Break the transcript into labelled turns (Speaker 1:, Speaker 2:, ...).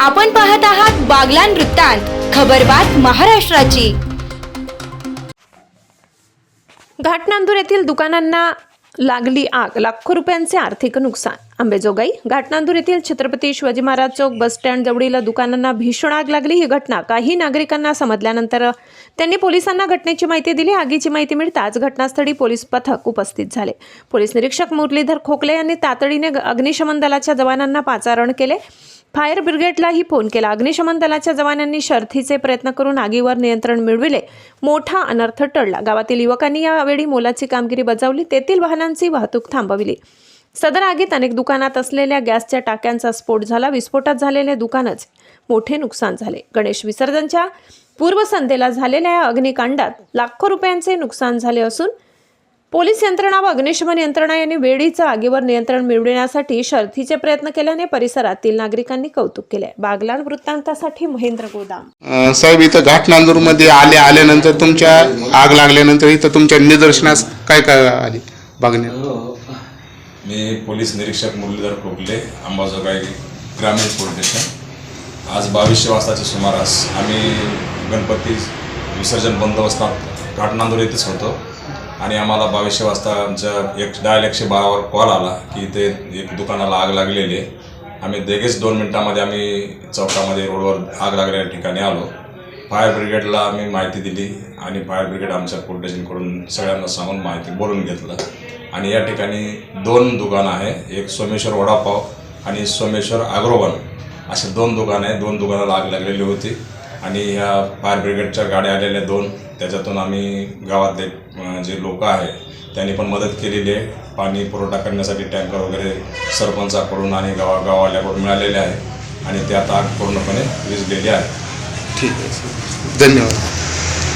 Speaker 1: आपण पाहत आहात बागलान वृत्तांत खबरबात महाराष्ट्राची.
Speaker 2: घाटनांदूर येथील दुकानांना लागली आग लाखो रुपयांचे आर्थिक नुकसान. अंबेजोगाई घाटनांदूर येथील छत्रपती शिवाजी महाराज चौक बस स्टँड जवळील दुकानांना भीषण आग लागली. ही घटना काही नागरिकांना समजल्यानंतर त्यांनी पोलिसांना घटनेची माहिती दिली. आगीची माहिती मिळताच घटनास्थळी पोलीस पथक उपस्थित झाले. पोलीस निरीक्षक मुरलीधर खोकले यांनी तातडीने अग्निशमन दलाच्या जवानांना पाचारण केले. फायर ब्रिगेडलाही फोन केला. अग्निशमन दलाच्या जवानांनी शर्थीचे प्रयत्न करून आगीवर नियंत्रण मिळविले. मोठा अनर्थ टळला. गावातील युवकांनी यावेळी मोलाची कामगिरी बजावली. तेथील वाहनांची वाहतूक थांबविली. सदर आगीत अनेक दुकानात असलेल्या गॅसच्या टाक्यांचा स्फोट झाला. विस्फोटात झालेले दुकानच मोठे नुकसान झाले. गणेश विसर्जनच्या पूर्वसंध्येला झालेल्या या अग्निकांडात लाखो रुपयांचे नुकसान झाले असून पोलीस यंत्रणा व अग्निशमन यंत्रणा यांनी वेळीचं आगीवर नियंत्रण मिळविण्यासाठी शर्थीचे प्रयत्न केल्याने परिसरातील नागरिकांनी कौतुक केले. बागलाण वृत्तांतासाठी महेंद्र गोदाम.
Speaker 3: साहेब इथं घाटनांदूरमध्ये आले आल्यानंतर तुमच्या आग लागल्यानंतर इथं तुमच्या निदर्शनास काय काय आली? बघण्यात
Speaker 4: मी पोलीस निरीक्षक मुरलीधर खोकले अंबाजोगाई ग्रामीण पोलीस स्टेशन. आज बावीसशे वाजताच्या सुमारास आम्ही गणपती विसर्जन बंदोबस्तात घाटनांदूर येथेच होतो. आणि आम्हाला बावीसशे वाजता आमच्या एक डायल एकशे बारावर कॉल आला की ते एक दुकानाला आग लागलेली आहे. आम्ही लगेच दोन मिनटामध्ये आम्ही चौकामध्ये रोडवर आग लागलेल्या ठिकाणी आलो. फायर ब्रिगेडला आम्ही माहिती दिली आणि फायर ब्रिगेड आमच्या पोलीस स्टेशनकडून सगळ्यांना सांगून माहिती बोलून घेतलं. आणि या ठिकाणी दोन दुकानं आहे. एक सोमेश्वर वडापाव आणि सोमेश्वर आग्रोवन असे दोन दुकानं आहे. दोन दुकानाला आग लागलेली होती. आणि ह्या फायर ब्रिगेडच्या गाड्या आलेल्या दोन त्याच्यातून आम्ही गावातले जे लोक आहे त्यांनी पण मदत केलेली आहे. पाणी पुरवठा करण्यासाठी टँकर वगैरे सरपंचाकडून आणि गावा गावाल्याकडून मिळालेले आहे. आणि ते आता पूर्णपणे पूर्णपणे गेली आहे
Speaker 3: ठीक आहे. धन्यवाद.